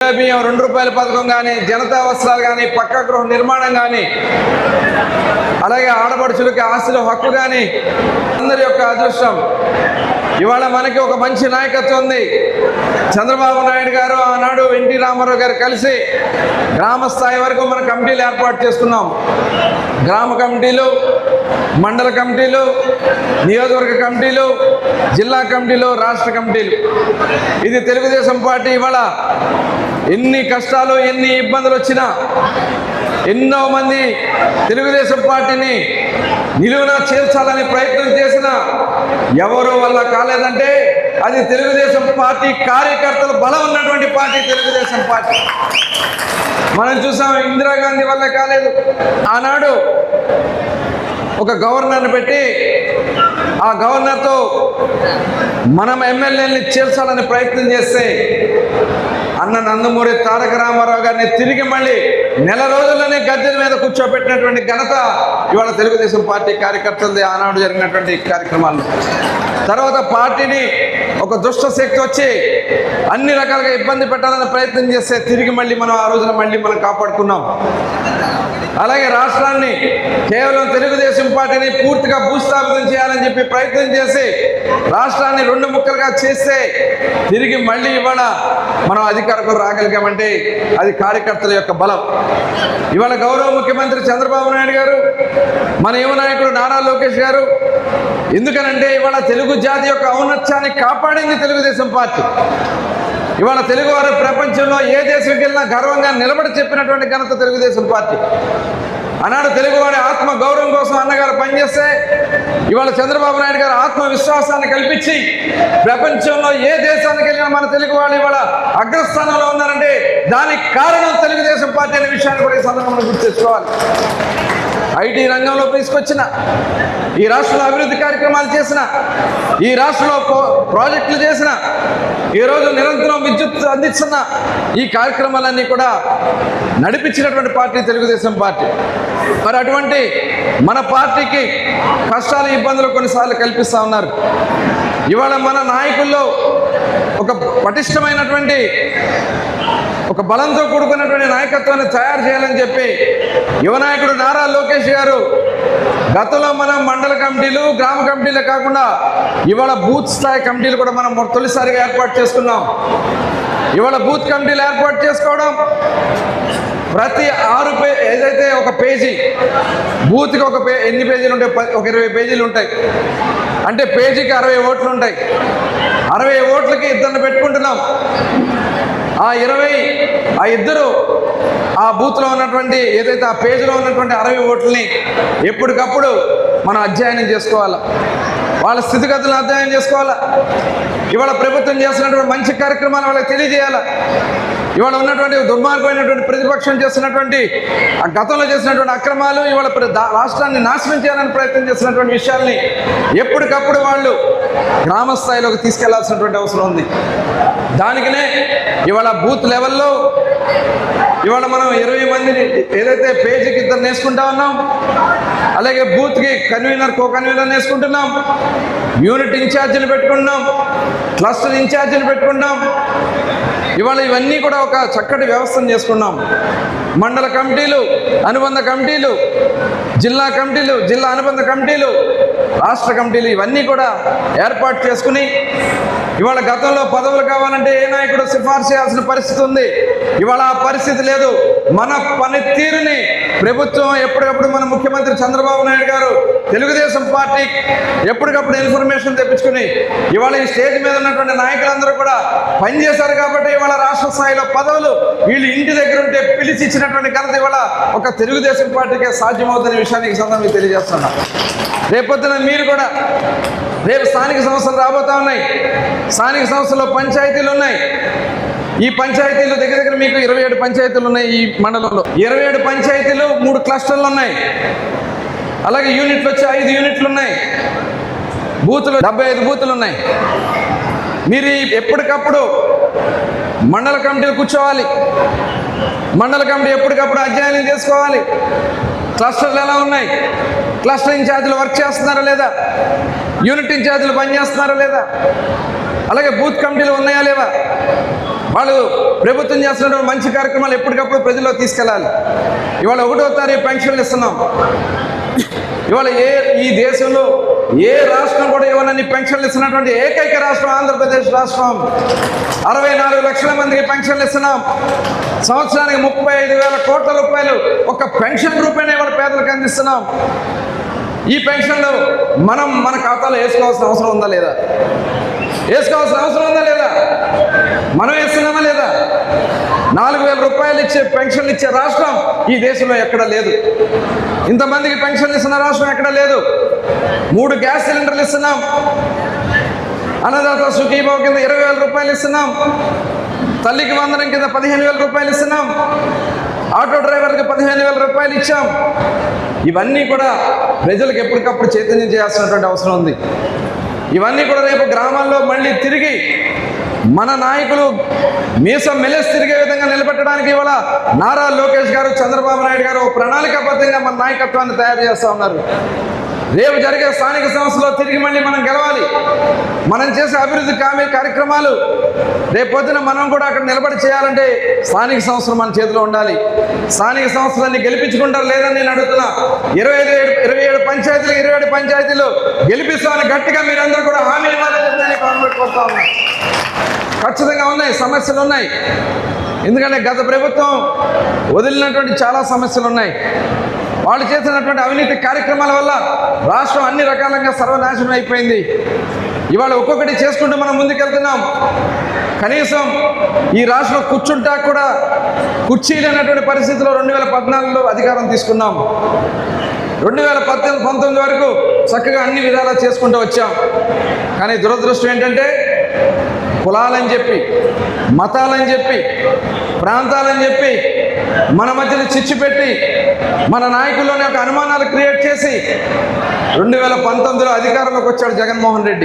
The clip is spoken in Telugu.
బియ్యం రెండు రూపాయల పథకం కానీ జనతా వస్త్రాలు కానీ పక్కా గృహ నిర్మాణం కానీ అలాగే ఆడపడుచులకి ఆస్తుల హక్కు కానీ అందరి యొక్క అదృష్టం. ఇవాళ మనకి ఒక మంచి నాయకత్వం ఉంది. చంద్రబాబు నాయుడు గారు ఆనాడు ఎన్టీ రామారావు గారు కలిసి గ్రామ స్థాయి వరకు మన కమిటీలు ఏర్పాటు చేస్తున్నాం. గ్రామ కమిటీలు మండల కమిటీలు నియోజకవర్గ కమిటీలు జిల్లా కమిటీలు రాష్ట్ర కమిటీలు. ఇది తెలుగుదేశం పార్టీ ఇవాళ ఎన్ని కష్టాలు ఎన్ని ఇబ్బందులు వచ్చినా ఎన్నో మంది తెలుగుదేశం పార్టీని నిలువున చేర్చాలని ప్రయత్నం చేసిన ఎవరు వల్ల కాలేదంటే అది తెలుగుదేశం పార్టీ కార్యకర్తలు బలం ఉన్నటువంటి పార్టీ తెలుగుదేశం పార్టీ. మనం చూసాం ఇందిరాగాంధీ వల్ల కాలేదు. ఆనాడు ఒక గవర్నర్ని పెట్టి ఆ గవర్నర్తో మనం ఎమ్మెల్యేని చేర్చాలని ప్రయత్నం చేస్తే అన్న నందమూరి తారక రామారావు గారిని తిరిగి మళ్ళీ నెల రోజుల్లోనే గద్దెల మీద కూర్చోబెట్టినటువంటి ఘనత ఇవాళ తెలుగుదేశం పార్టీ కార్యకర్తలది ఆనాడు జరిగినటువంటి కార్యక్రమాల్లో తర్వాత పార్టీని ఒక దుష్ట శక్తి వచ్చి అన్ని రకాలుగా ఇబ్బంది పెట్టాలని ప్రయత్నం చేస్తే తిరిగి మళ్ళీ మనం ఆ రోజున మళ్ళీ మనం కాపాడుకున్నాం. అలాగే రాష్ట్రాన్ని కేవలం తెలుగుదేశం పార్టీని పూర్తిగా భూస్థాపితం చేయాలని చెప్పి ప్రయత్నం చేసి రాష్ట్రాన్ని రెండు ముక్కలుగా చేస్తే తిరిగి మళ్ళీ ఇవాళ మనం అధికారకు రాగలిగామంటే అది కార్యకర్తల యొక్క బలం. ఇవాళ గౌరవ ముఖ్యమంత్రి చంద్రబాబు నాయుడు గారు మన యువ నాయకుడు నారా లోకేష్ గారు ఎందుకనంటే ఇవాళ తెలుగు జాతి యొక్క ఔన్నత్యాన్ని కాపాడింది తెలుగుదేశం పార్టీ. ఇవాళ తెలుగువారు ప్రపంచంలో ఏ దేశంకి వెళ్ళినా గర్వంగా నిలబడి చెప్పినటువంటి ఘనత తెలుగుదేశం పార్టీ. ఆనాడు తెలుగువాడి ఆత్మ గౌరవం కోసం అన్నగారు పనిచేస్తే ఇవాళ చంద్రబాబు నాయుడు గారు ఆత్మవిశ్వాసాన్ని కల్పించి ప్రపంచంలో ఏ దేశానికి వెళ్ళినా మన తెలుగు వాళ్ళు ఇవాళ అగ్రస్థానంలో ఉన్నారంటే దానికి కారణం తెలుగుదేశం పార్టీ అనే విషయాన్ని కూడా ఈ సందర్భంలో గుర్తు తెచ్చుకోవాలి ఐటీ రంగంలో తీసుకొచ్చిన ఈ రాష్ట్రంలో అభివృద్ధి కార్యక్రమాలు చేసిన ఈ రాష్ట్రంలో ప్రాజెక్టులు చేసిన ఈరోజు నిరంతరం విద్యుత్ అందిస్తున్న ఈ కార్యక్రమాలన్నీ కూడా నడిపించినటువంటి పార్టీ తెలుగుదేశం పార్టీ. మరి అటువంటి మన పార్టీకి కష్టాలు ఇబ్బందులు కొన్నిసార్లు కల్పిస్తూ ఉన్నారు. ఇవాళ మన నాయకుల్లో ఒక పటిష్టమైనటువంటి ఒక బలంతో కూడుకున్నటువంటి నాయకత్వాన్ని తయారు చేయాలని చెప్పి యువ నాయకుడు నారా లోకేష్ గారు గతంలో మనం మండల కమిటీలు గ్రామ కమిటీలే కాకుండా ఇవాళ బూత్ స్థాయి కమిటీలు కూడా మనం తొలిసారిగా ఏర్పాటు చేసుకున్నాం. ఇవాళ బూత్ కమిటీలు ఏర్పాటు చేసుకోవడం ప్రతి ఆరు పే ఏదైతే ఒక పేజీ బూత్కి ఒక పే ఎన్ని పేజీలు ఉంటాయి ప- ఒక ఇరవై పేజీలు ఉంటాయి అంటే పేజీకి అరవై ఓట్లు ఉంటాయి. అరవై ఓట్లకి ఇద్దరిని పెట్టుకుంటున్నాం. ఆ ఇరవై ఆ ఇద్దరు ఆ బూత్లో ఉన్నటువంటి ఏదైతే ఆ పేజీలో ఉన్నటువంటి అరవై ఓట్లని ఎప్పటికప్పుడు మనం అధ్యయనం చేసుకోవాలా? వాళ్ళ స్థితిగతులను అధ్యయనం చేసుకోవాలా? ఇవాళ ప్రభుత్వం చేస్తున్నటువంటి మంచి కార్యక్రమాలు వాళ్ళకి తెలియజేయాలా? ఇవాళ ఉన్నటువంటి దుర్మార్గమైనటువంటి ప్రతిపక్షం చేస్తున్నటువంటి ఆ గతంలో చేసినటువంటి అక్రమాలు ఇవాళ దా- రాష్ట్రాన్ని నాశనం చేయాలని ప్రయత్నం చేస్తున్నటువంటి విషయాల్ని ఎప్పటికప్పుడు వాళ్ళు గ్రామ స్థాయిలోకి తీసుకెళ్ళాల్సినటువంటి అవసరం ఉంది. దానికనే ఇవాళ బూత్ లెవెల్లో ఇవాళ మనం ఇరవై మందిని ఏదైతే పేజీకి ఇద్దరు నేర్చుకుంటా ఉన్నాం అలాగే బూత్కి కన్వీనర్ కో కన్వీనర్ నేర్చుకుంటున్నాం యూనిట్ ఇన్ఛార్జీలు పెట్టుకుంటున్నాం క్లస్టర్ ఇన్ఛార్జీలు పెట్టుకున్నాం ఇవాళ ఇవన్నీ కూడా ఒక చక్కటి వ్యవస్థను చేసుకున్నాం. మండల కమిటీలు అనుబంధ కమిటీలు జిల్లా కమిటీలు జిల్లా అనుబంధ కమిటీలు రాష్ట్ర కమిటీలు ఇవన్నీ కూడా ఏర్పాటు చేసుకుని ఇవాళ గతంలో పదవులు కావాలంటే ఏ నాయకుడు సిఫార్సు చేయాల్సిన పరిస్థితి ఉంది. ఇవాళ ఆ పరిస్థితి లేదు. మన పనితీరుని ప్రభుత్వం ఎప్పటికప్పుడు మన ముఖ్యమంత్రి చంద్రబాబు నాయుడు గారు తెలుగుదేశం పార్టీ ఎప్పటికప్పుడు ఇన్ఫర్మేషన్ తెప్పించుకుని ఇవాళ ఈ స్టేజ్ మీద ఉన్నటువంటి నాయకులందరూ కూడా పనిచేశారు కాబట్టి ఇవాళ రాష్ట్ర స్థాయిలో పదవులు వీళ్ళు ఇంటి దగ్గర ఉంటే పిలిచి ఇచ్చినటువంటి ఘనత ఇవాళ ఒక తెలుగుదేశం పార్టీకే సాధ్యమవుతున్న విషయానికి సందర్భంగా తెలియజేస్తున్నా. రేపొద్దున మీరు కూడా రేపు స్థానిక సంస్థలు రాబోతా ఉన్నాయి. స్థానిక సంస్థల్లో పంచాయతీలు ఉన్నాయి. ఈ పంచాయతీలు దగ్గర దగ్గర మీకు ఇరవై ఏడు పంచాయతీలు ఉన్నాయి ఈ మండలంలో. ఇరవై ఏడు పంచాయతీలు మూడు క్లస్టర్లు ఉన్నాయి. అలాగే యూనిట్లు వచ్చి ఐదు యూనిట్లు ఉన్నాయి. బూతులు డెబ్బై ఐదు బూతులు ఉన్నాయి. మీరు ఎప్పటికప్పుడు మండల కమిటీలు కూర్చోవాలి. మండల కమిటీ ఎప్పటికప్పుడు అధ్యయనం చేసుకోవాలి. క్లస్టర్లు ఎలా ఉన్నాయి? క్లస్టర్ ఇన్ఛార్జీలు వర్క్ చేస్తున్నారా లేదా? యూనిట్ ఇన్ఛార్జీలు పనిచేస్తున్నారా లేదా? అలాగే బూత్ కమిటీలు ఉన్నాయా లేవా? వాళ్ళు ప్రభుత్వం చేస్తున్నటువంటి మంచి కార్యక్రమాలు ఎప్పటికప్పుడు ప్రజల్లో తీసుకెళ్ళాలి. ఇవాళ ఒకటో తారీఖు పెన్షన్లు ఇస్తున్నాం. ఇవాళ ఏ ఈ దేశంలో ఏ రాష్ట్రం కూడా ఇవ్వనని పెన్షన్లు ఇస్తున్నటువంటి ఏకైక రాష్ట్రం ఆంధ్రప్రదేశ్ రాష్ట్రం. అరవై నాలుగు లక్షల మందికి పెన్షన్లు ఇస్తున్నాం. సంవత్సరానికి ముప్పై ఐదు వేల కోట్ల రూపాయలు ఒక పెన్షన్ రూపేణా ఇవాళ పేదలకు అందిస్తున్నాం. ఈ పెన్షన్లు మనం మన ఖాతాలో వేసుకోవాల్సిన అవసరం ఉందా లేదా? వేసుకోవాల్సిన అవసరం ఉందా లేదా? మనం వేస్తున్నామా లేదా? నాలుగు వేల రూపాయలు ఇచ్చే పెన్షన్లు ఇచ్చే రాష్ట్రం ఈ దేశంలో ఎక్కడ లేదు. ఇంతమందికి పెన్షన్లు ఇస్తున్న రాష్ట్రం ఎక్కడ లేదు. మూడు గ్యాస్ సిలిండర్లు ఇస్తున్నాం. అన్నదాత సుఖీభావ కింద ఇరవై వేల రూపాయలు ఇస్తున్నాం. తల్లికి వందనం కింద పదిహేను వేల రూపాయలు ఇస్తున్నాం. ఆటో డ్రైవర్కి పదిహేను వేల రూపాయలు ఇచ్చాం. ఇవన్నీ కూడా ప్రజలకు ఎప్పటికప్పుడు చైతన్యం చేయాల్సినటువంటి అవసరం ఉంది. ఇవన్నీ కూడా రేపు గ్రామాల్లో మళ్ళీ తిరిగి మన నాయకులు మీసం మెలేసి తిరిగే విధంగా నిలబెట్టడానికి ఇవాళ నారా లోకేష్ గారు చంద్రబాబు నాయుడు గారు ప్రణాళికాబద్ధంగా మన నాయకత్వాన్ని తయారు చేస్తూ ఉన్నారు. రేపు జరిగే స్థానిక సంస్థలో తిరిగి మళ్ళీ మనం గెలవాలి. మనం చేసే అభివృద్ధి కామే కార్యక్రమాలు రేపు పొద్దున మనం కూడా అక్కడ నిలబడి చేయాలంటే స్థానిక సంస్థలు మన చేతిలో ఉండాలి. స్థానిక సంస్థలన్నీ గెలిపించుకుంటారు లేదని నేను అడుగుతున్నా. ఇరవై ఐదు ఏడు ఇరవై ఏడు పంచాయతీలు ఇరవై ఏడు పంచాయతీలు గెలిపిస్తామని గట్టిగా మీరందరూ కూడా హామీ ఇవ్వాలని నేను గవర్నమెంట్ కోరుతా ఉన్నా ఖచ్చితంగా ఉన్నాయి సమస్యలు ఉన్నాయి. ఎందుకంటే గత ప్రభుత్వం వదిలినటువంటి చాలా సమస్యలు ఉన్నాయి. వాళ్ళు చేసినటువంటి అవినీతి కార్యక్రమాల వల్ల రాష్ట్రం అన్ని రకాలంగా సర్వనాశనం అయిపోయింది. ఇవాళ ఒక్కొక్కటి చేసుకుంటూ మనం ముందుకెళ్తున్నాం. కనీసం ఈ రాష్ట్రం కూర్చుంటా కూడా కుర్చీ లేనటువంటి పరిస్థితిలో రెండు వేల పద్నాలుగులో అధికారం తీసుకున్నాం. రెండు వేల పద్దెనిమిది పంతొమ్మిది వరకు చక్కగా అన్ని విధాలా చేసుకుంటూ వచ్చాం. కానీ దురదృష్టం ఏంటంటే కులాలని చెప్పి మతాలని చెప్పి ప్రాంతాలని చెప్పి మన మధ్యలో చిచ్చు పెట్టి మన నాయకుల్లోనే ఒక అనుమానాలు క్రియేట్ చేసి రెండు వేల పంతొమ్మిదిలో అధికారంలోకి వచ్చాడు జగన్మోహన్ రెడ్డి.